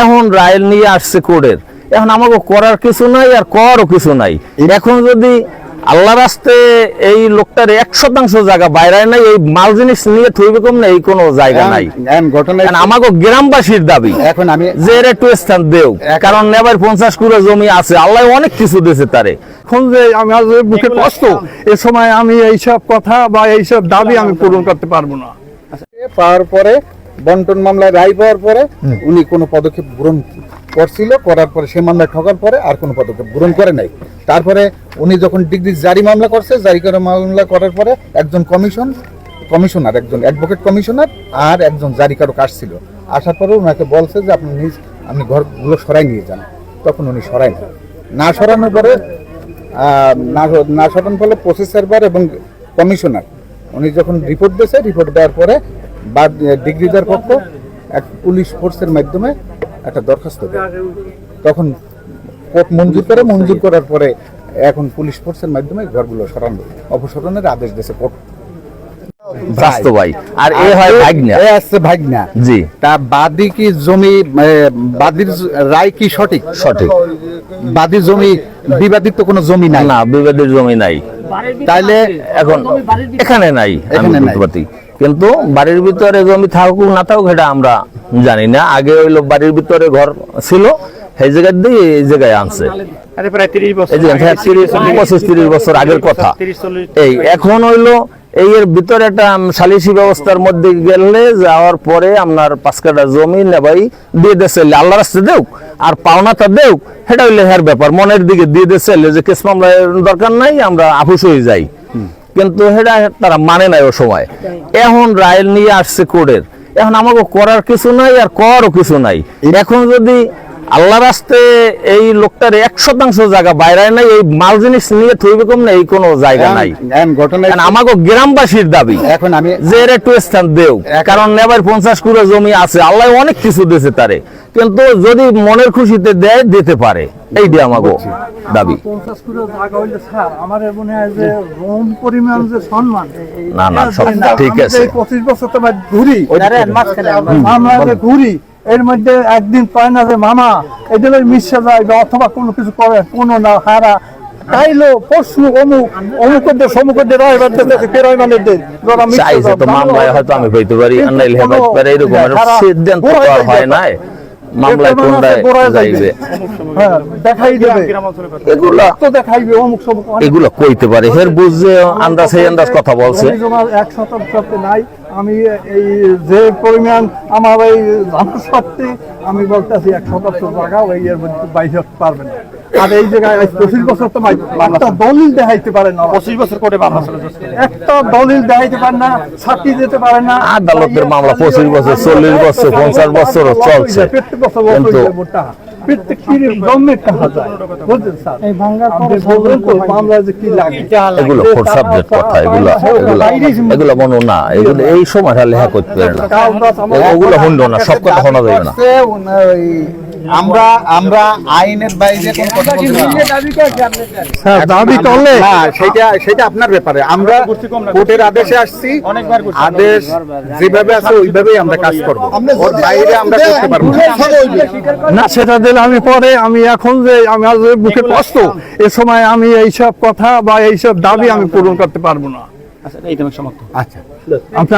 এখন রায়েল নিয়ে আসছে কোর্টের এখন আমাকে করার কিছু নাই আর করও কিছু নাই। এখন যদি আল্লাহ রাস্তে এই লোকটার এক শতাংশ জায়গা বাইরে নাই এই মাল জিনিস নিয়ে থইবে কম না এই কোনো জায়গা নাই। ঘটনা আমাকে গ্রামবাসীর দাবি এখন আমি যে এর একটু স্থান দেও কারণ নেবার পঞ্চাশ কুড়ে জমি আছে আল্লাহ অনেক কিছু দিয়েছে তারে। এখন যে আমি আজ বুকে কষ্ট এ সময় আমি এইসব কথা বা এইসব দাবি আমি পূরণ করতে পারব না। পাওয়ার পরে বন্টন মামলায় রায় পাওয়ার পরে উনি কোনো পদক্ষেপ গ্রহণ করছিল করার পরে সে মামলায় ঠকার পরে আর কোনো পদক্ষেপ গ্রহণ করে নাই। তারপরে উনি যখন ডিগ্রি জারি মামলা করছে, জারি করে মামলা করার পরে একজন কমিশন, কমিশনার, একজন অ্যাডভোকেট কমিশনার আর একজন জারি জারিকারক আসছিল। আসার পরে ওনাকে বলছে যে, আপনি নিজ, আপনি ঘরগুলো সরাই নিয়ে যান। তখন উনি সরাই না না সরানোর পরে না সরানোর ফলে প্রসেস সার্ভার এবং কমিশনার, উনি যখন রিপোর্ট দিয়েছে রিপোর্ট দেওয়ার পরে বা ডিগ্রি দেওয়ার পক্ষ এক পুলিশ ফোর্সের মাধ্যমে একটা দরখাস্ত দেয়। তখন কোর্ট মঞ্জুর করে মঞ্জুর করার পরে এখন পুলিশ ফোর্সের মাধ্যমে ঘরগুলো সরানো অপসারণের আদেশ দিয়েছে কোর্ট। ভাই। আর এ হয় ভাগ্না। এ আসছে ভাগনা। জি। তা বাদি কি জমি বাদির রায় কি সঠিক? সঠিক। বাদি জমি বিবাদিত তো কোনো জমি নাই? না বিবাদের জমি নাই। তাইলে এখন এখানে নাই আমি এখানে নাই। কিন্তু বাড়ির ভিতরে জমি থাকুক না থাকুক সেটা আমরা জানি না। আগে হইল বাড়ির ভিতরে ঘর ছিল সেই জায়গা দিয়ে এই জায়গায় আনছে। আরে প্রায় তিরিশ বছর এই যে আগে, তিরিশ পঁচিশ তিরিশ বছর আগের কথা। এই এখন হইল এই এর ভিতরে একটা সালিসি ব্যবস্থার মধ্যে গেলে যাওয়ার পরে আপনার পাঁচ কাটা জমি নেবাই দিয়ে দেছে আল্লাহ রাস্তে দেও আর পাওনাটা দেও সেটা হইলে হের ব্যাপার। মনের দিকে দিয়ে দেছে যে কেস মামলা দরকার নাই আমরা আফুস হয়ে যাই। কিন্তু সেটা তারা মানে নাই ও সময়। এখন রায়েল নিয়ে আসছে কোর্টের এখন আমাকে করার কিছু নাই আর করও কিছু নাই। এখন যদি আল্লাহ রাস্তে এই লোকটার এক শতাংশ জায়গা বাইরে নাই এই মাল জিনিস নিয়ে থইবে কম না এই কোনো জায়গা নাই। আমাকে গ্রামবাসীর দাবি এখন আমি যে একটু স্থান দেও। কারণ নেবার পঞ্চাশ কুড়ে জমি আছে আল্লাহ অনেক কিছু দিয়েছে তারে। কিন্তু যদি মনের খুশিতে দেয় দিতে পারে। এইটি আমাকে দাবি। হয় না, না, সব ঠিক আছে। পঁচিশ বছর তো ঘুরি। ঘুরি এর মধ্যে একদিন পায় না যে মামা এদের মিশে যায় বা অথবা কোনো কিছু করে কোনো না হারা তাইলো পরশু অমুক অমুকের দেশ অমুকের দেশ রয় বাড়তে দেখে তেরোই মানের দেশ চাইছে তো মামলায় হয়তো আমি পারি হেবাইতে পারে এরকম সিদ্ধান্ত হয় নাই। মামলায় কোনটায় যাইবে হ্যাঁ দেখাই দেবে এগুলা তো দেখাইবে অমুক সব এগুলা কইতে পারে হের বুঝছে আন্দাজ সেই আন্দাজ কথা বলছে এক শতাংশ নাই আমি এই যে পরিমাণ আমার এই সত্ত্বে আমি বলতেছি এক শতাংশ জায়গা ওই এর মধ্যে বাইরে পারবে না। আর এই জায়গায় পঁচিশ বছর তো একটা দলিল দেখাইতে পারে না। পঁচিশ বছর কোর্টে মামলা একটা দলিল দেখাইতে পারে না ছাতি দিতে পারে না। আদালতের মামলা পঁচিশ বছর চল্লিশ বছর পঞ্চাশ বছর চলছে। প্রত্যেক বছর কিন্তু প্রত্যেক কিরির গভর্নমেন্ট টাকা যায়। বুঝলেন স্যার? এই ভাঙ্গা বলবেন তো মামলা যে কি লাগে। এগুলো ফোর সাবজেক্ট কথা? এগুলো এগুলো এগুলো মনে না। এগুলো এই লেখা করতে পারে না। ওগুলো শুনলো না সব কথা শোনা যাবে না। আমরা আমরা আইনের বাইরে কোনো কথা বলতে পারি না। স্যার দাবি করলে না সেটা সেটা আপনার ব্যাপারে। আমরা কোর্টের আদেশে আসছি। আদেশ যেভাবে আছে ওইভাবেই আমরা কাজ করব। ওর বাইরে আমরা করতে পারব না। না সেটা দিলে আমি পরে আমি এখন যে আমি আজ বুকে কষ্ট এ সময় আমি এইসব কথা বা এইসব দাবি আমি পূরণ করতে পারব না। আচ্ছা এই তোমার সমাপ্ত। আচ্ছা। আপনি